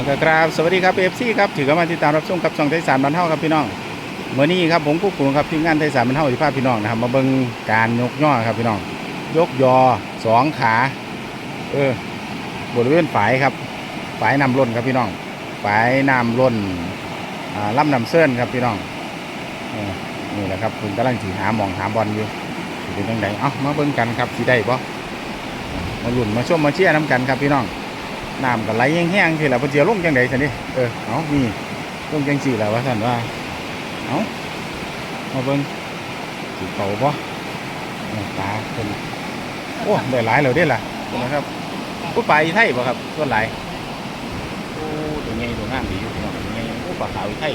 เอากราบสวัสดีครับเอฟซีครับถือเข้ามาติดตามรับชมกับช่องไทยสารบันเทาครับพี่น้องเมื่อนี้ครับผมกุ๊กกุ๊ครับทีมงานไทยสารบันเทาที่พาพี่น้องนะครับมาเบิ่งการยกย่อครับพี่น้อง ยกยอสองขาเออบริเวณฝายครับฝายนำล้นครับพี่น้องฝายนำล้นอ่าล่ำนำเส้นครับพี่น้องนี่แหละครับคุณกำลังสีหามองหาบอลอยู่เป็นยังไงเอ้ามาเบิ่งกันครับสีได้ปะมาหลุ่นมาช่วมมาเชียร์น้ำกันครับพี่น้อง น้ำก็ไหลแห้งๆทีละพอเจียวลงจังใดสันนี่เออเอานี่ลงจังสี่แล้วว่าสันว่าเอามาเบิ่งสีเขาปะตาเป็นโอ้ได้หลายแล้วเด้ล่ะนะครับผู้ปลาไทยปะครับส่วนหลายโอ้ตัวใหญ่ตัวงามดีอยู่พี่น้องตัวใหญ่โอ้ปลาขาวไทย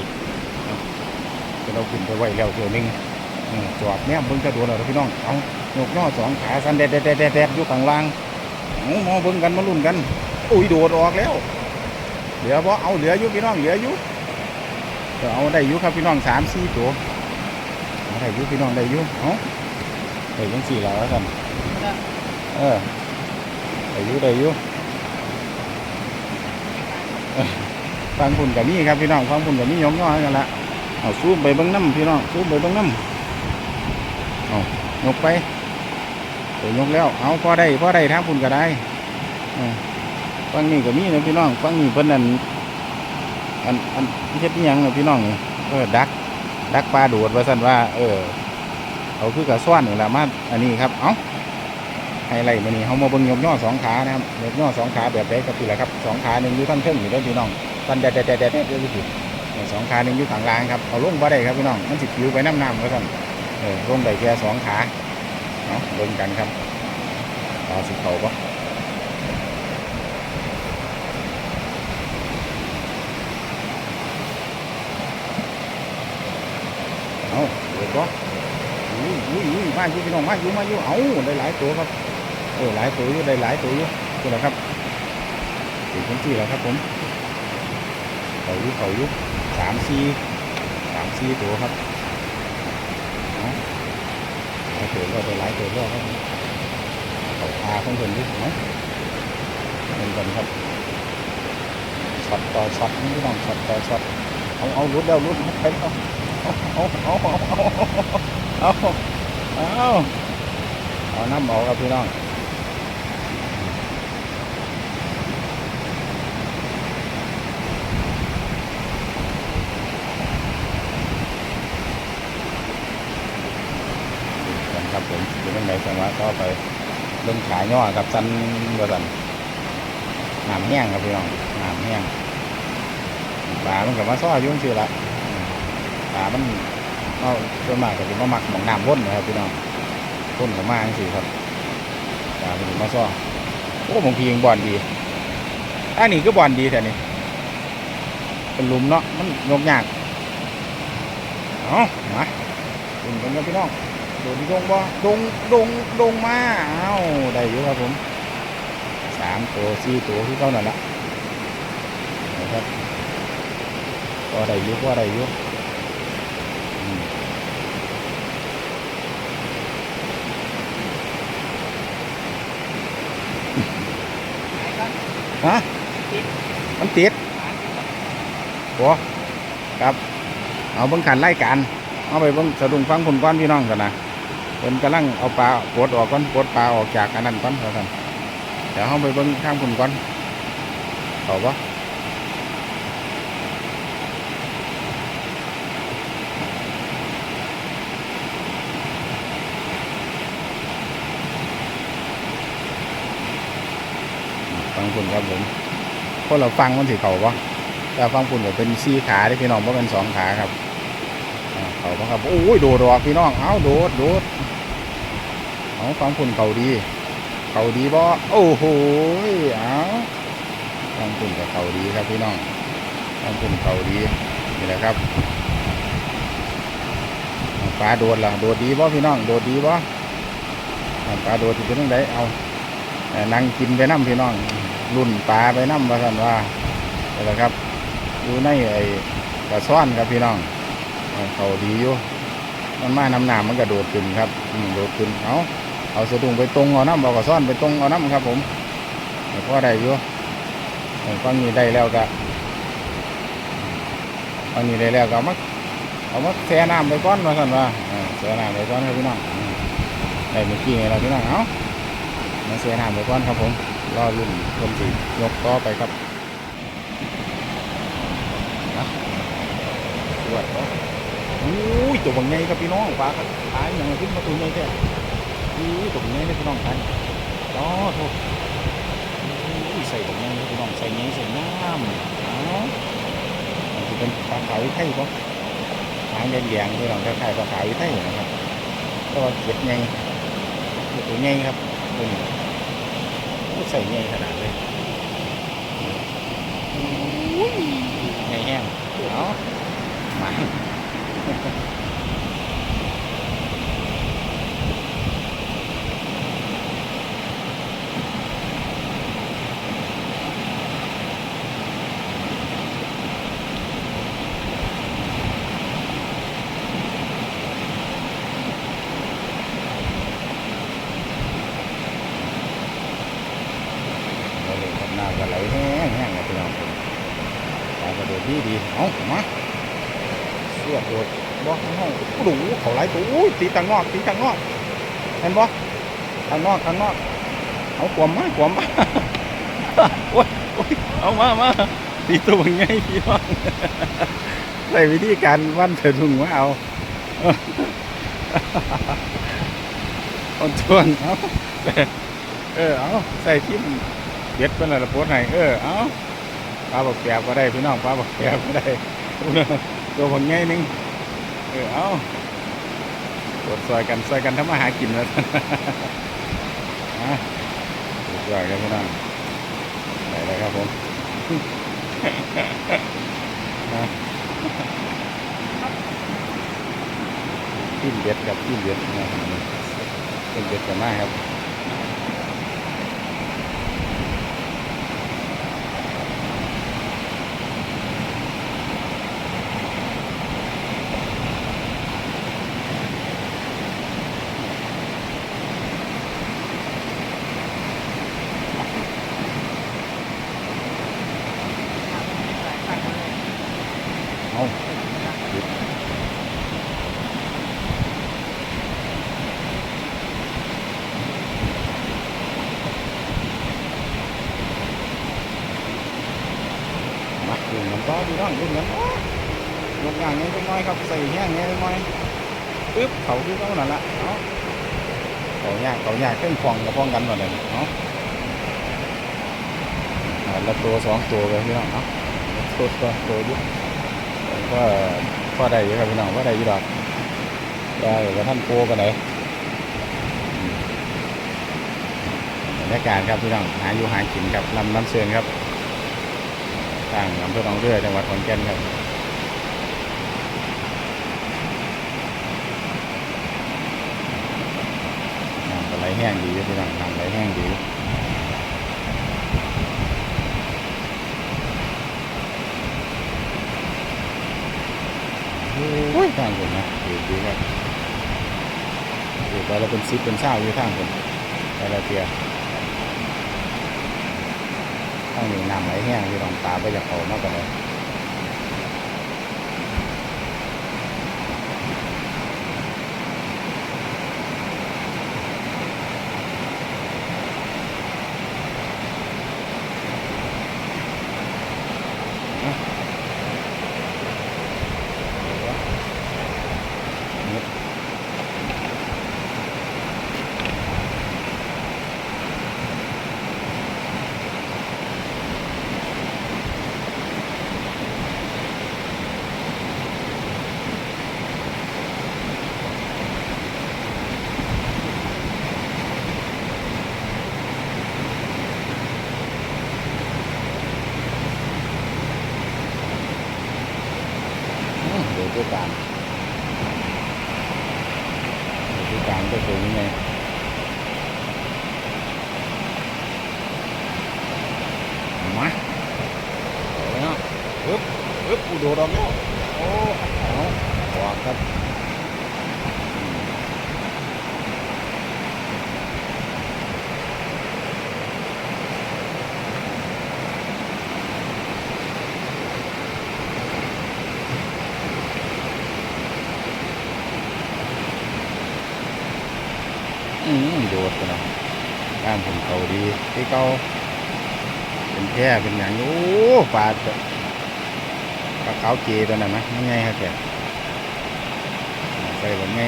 เอาจะเราขึ้นไปไว้แล้วเที่ยวนึงจอดเนี่ยเบิ่งจะโดนแล้วพี่น้องเอายกน้อสองขาสันแดดแดดแดดแดดอยู่ข้างล่างเอามาเบิ่งกันมาลุ้นกัน อุ้ยโดดออกแล้ว เหลือบ่เอาเหลืออยู่พี่น้องเหลืออยู่เดี๋ยวเอาได้อยู่ครับพี่น้องสามสี่ตัวได้อยู่พี่น้องได้อยู่เอาได้ยังสี่แล้วท่านเออได้อยู่ได้อยู่ฟังคุณกับนี่ครับพี่น้องฟังคุณกับนี่ยมย่อกันละเอาซูมไปเบิ้งน้ำพี่น้องซูมไปเบิ้งน้ำเอายกไปเดี๋ยวยกแล้ว เอาพอได้พอได้ทางคุณก็ได้ ฟังนี่ก็มีนะพี่น้องฟังนี่เพิ่นนั่นอันอันเฮ็ดยังนะพี่น้องเออดัก ดักปลาโดดว่าซั่นว่า เออเอาคือกระส่วนนี่แหละมาอันนี้ครับ เอ้าไฮไลท์มื้อนี้เฮามาเบิ่งยกย่อสองขานะครับยกย่อสองขาแบบใดก็คือแหละครับสองขาหนึ่งอยู่ทั้งเทิงอยู่ด้อพี่น้องฟันแดดแดดแดดแดดแดดเด้อพี่นี่สองขาหนึ่งอยู่ข้างล่างครับเอาลงบ่ได้ครับพี่น้องมันสิผิวไปน้ำน้ำว่าซั่นเออลงได้แค่สองขาเนาะเบิ่งกันครับตาสิเขาบ่เอาเดี๋ยวก็อุ้ยอุ้ยอุ้ย มาอยู่พี่น้องมาอยู่มาอยู่เอาได้หลายตัวครับเออหลายตัวอยู่ได้หลายตัวอยู่ตัวละครับสี่คนที่แล้วครับผมเขาอยู่เขาอยู่สามสี่สามสี่ตัวครับเอาหลายตัวก็ได้หลายตัวแล้วครับเขาพาของเพิ่นด้วยเนาะเงินกันครับช็อตต่อช็อตนี่พี่น้องช็อตต่อช็อตเอาเอารุดแล้วรุดไปแล้วเอาเอาเอาเอาเอา อาเอาน้ำเอาครับพี่น้องครับผมเป็นยังไงจังหวะก็ไปเบิ่งขายย่อกับสันบะสันน้ำแห้งครับพี่น้องน้ำแห้งปลามันกับมาซ้ออยุ่จังสิละปลามัน เอาส่วนมากก็จะมาหมักหมองน้ำวนนะครับพี่น้องวนกับมาจังซี่ครับปลาเป็นมาซ้อโอ้บางทียังบอลดีอันนี้ก็บอลดีแต่นี่เป็นลุมเนาะมันยกยากเอามาดึงกันครับพี่น้องโดดที่ดงบ่ดงดงดงมาเอาได้อยู่ครับผมสามตัวสี่ตัวที่เขานั่นละนะครับพอได้อยู่พอได้อยู่ ฮะมันติดโอ้ครับ เอาเบิ้งขันไล่กัน เอาไปเบิ้งสะดุ้งฟังผลก้อนพี่น้องกันนะเป็นกำลังเอาปลาปลดออกก้อนปลดปลาออกจากอันนั้นก้อนเขาท่านเดี๋ยวเอาไปเบิ้งข้างผลก้อนเอาปะ ฟังผลครับผมพวกเราฟังมันสิเขาปะแต่ฟังผลก็เป็นสี่ขาที่พี่น้องเพราะเป็นสองขาครับเขาปะครับโอ้ยโดดออกพี่น้องเอาโดดโดดเอาฟังคุณเขาดี เขาดีบ่โอ้โหเอาฟังคุณกับเขาดีครับพี่น้องฟังคุณเขาดีนี่แหละครับปลาโดดล่ะโดดดีบ่พี่น้องโดดดีบ่ปลาโดดที่เป็นยังไงเอานั่งกินไปน้ำพี่น้อง รุ่นปลาไปน้ำว่าสันว่านี่แหละครับอยู่ในไอ้กระซ่อนครับพี่น้องเขาดีอยู่มันมาน้ำหนามมันกระโดดขึ้นครับโดดขึ้นเอาเอาสะดุ้งไปตรงเอาน้ำเอากระซ่อนไปตรงเอาน้ำครับ ผมให้พ่อได้อยู่ให้ฟังนี้ได้แล้วก็เอานี่ได้แล้วก็เอามาเอามาแช่น้ำไปก้อนมาสันว่าเออแช่น้ำไปก้อนครับพี่น้องได้เมื่อกี้เราพี่น้องเอามาแช่น้ำไปก้อนครับผม รอรุ่นคนสียกต่อไปครับนะสวยเนาะอุ้ยตัวบางใหญ่ครับพี่น้องปลาครับปลาอย่างไรขึ้นมาตัวใหญ่แท้อุ้ยตัวบางใหญ่เลยพี่น้องครับอ๋อโทษอุ้ยใส่ผมยังพี่น้องใส่เงี้ยใส่น้ำเอามันจะเป็นปลาขาวไทยปะหางแดงๆพี่น้องคล้ายๆปลาขาวไทยนะครับก็เก็บไงตัวไงครับตัวนี้ โอ้ใส่ไงขนาดเลยไงแห้งเอามาเราเลยครับน้ำก็ไหลแห้งแห้งเลยพี่น้องปลากระโดีเอามาเสวดโดดบ่ข้างนอกโอ้โหเขาไหลตัวอุ้ยตีทางนอกตีทางนอกเห็นบ่ทางนอกทางนอกเอาขวมมากวมมาโอ้ยโอ้ยเอามามาตีตัวไงพี่น้องใส่วิธีการวันเถิดลุงมาเอาเอาทวนเอาเออเอาใส่ทิมเด็ดเป็นอะไรละโพสไหนเออเอา ปลาบอกแกบก็ได้พี่น้องปลาบอกแกบก็ได้ตัวผมง่ายนึงเออเอากดซอยกันซอยกันทำมาหากินแล้วอะสุดยอดครับพี่น้องได้เลยครับผมอะจิ้มเด็ดกับจิ้มเด็ดนะครับจิ้มเด็ดกันมากครับ เอามาดึงน้ำต้อดีน้องดึงน้ำต้ อยกอย่างนี้เล็กน้อยครับใส่แห้งนี้เล็กน้อยปึ๊บเขาคือเขานั่นละเอาเขายากเขายากเครื่องฟองกับฟองกันหมดเลยเอาอ่าแล้วตัวสองตัวไปพี่น้องเอาตัวตัวตัวยุก็ก็ได้อยู่ครับพี่น้องก็ได้อยู่ดอกได้ว่าท่านโกกันไหนบรรยากาศครับพี่น้องหาอยู่หากินครับลำน้ำเชิญครับทางอำเภอหนองเรือจังหวัดขอนแก่นครับน้ำก็ไหล แห้งดีอยู่พี่น้องน้ำไหลแห้งดีโอ้ยทางผมนะดีดีครับอยู่ไปเราเป็นซิปเป็นเศร้าอยู่ทางผมไปละเทียทางนี้น้ำไหลแห้งที่ต้องตามไปจากเขามากกว่าเลย อืมโดดกันนะบ้านผมเขาดีที่เขาเป็นแค่เป็นอย่างโอ้ฟาดกัลาขาวเจตัวนั้นนะง่ายๆครับแก ใส่แบบไง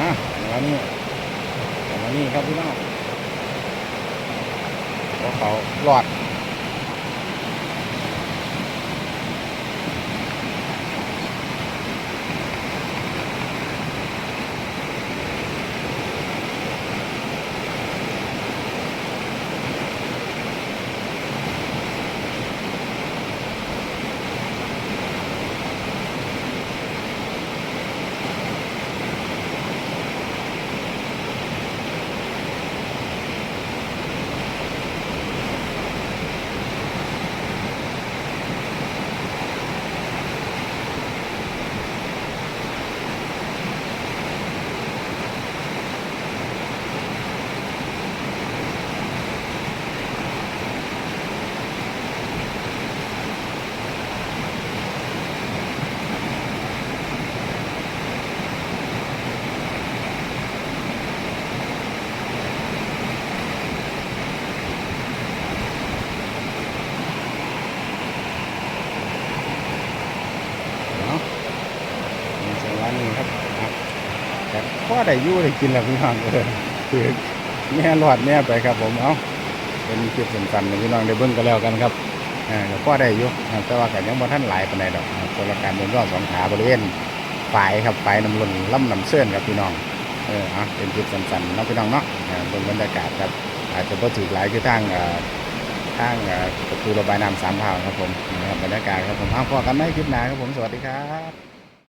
อะแล้วนี่แล้วนี่ครับพี่น้องพวกเขาหลอด เนาะนี่สวัสดีครับครับแต่พ่อ ได้ยู่ได้กินแล้วพี่น้องเออคือแม่รอดแม่ไปครับ ผมเอาเป็นคลิปสั้นๆพี่น้องได้เบิ่งกันแล้วกันครับอ่าก็ได้อยู่อ่าแต่ว่าก็ยังบ่ทันหลายปานใดดอกครับสำหรับการเดินรอบสองขาบริเวณฝายครับฝายน้ำล้นล่ำน้ำเสื่อนครับพี่น้องเออเอาเป็นคลิปสั้นๆเนาะพี่น้องเนาะอ่าเบิ่งบรรยากาศครับ อาจจะบ่ถือหลายคือทางอ่ทางอ่ประตูระบายน้ำสามเผ่าครับผมนะครับบรรยากาศครับผมเอาพอกันไหมคลิปหน้าครับผมสวัสดีครับ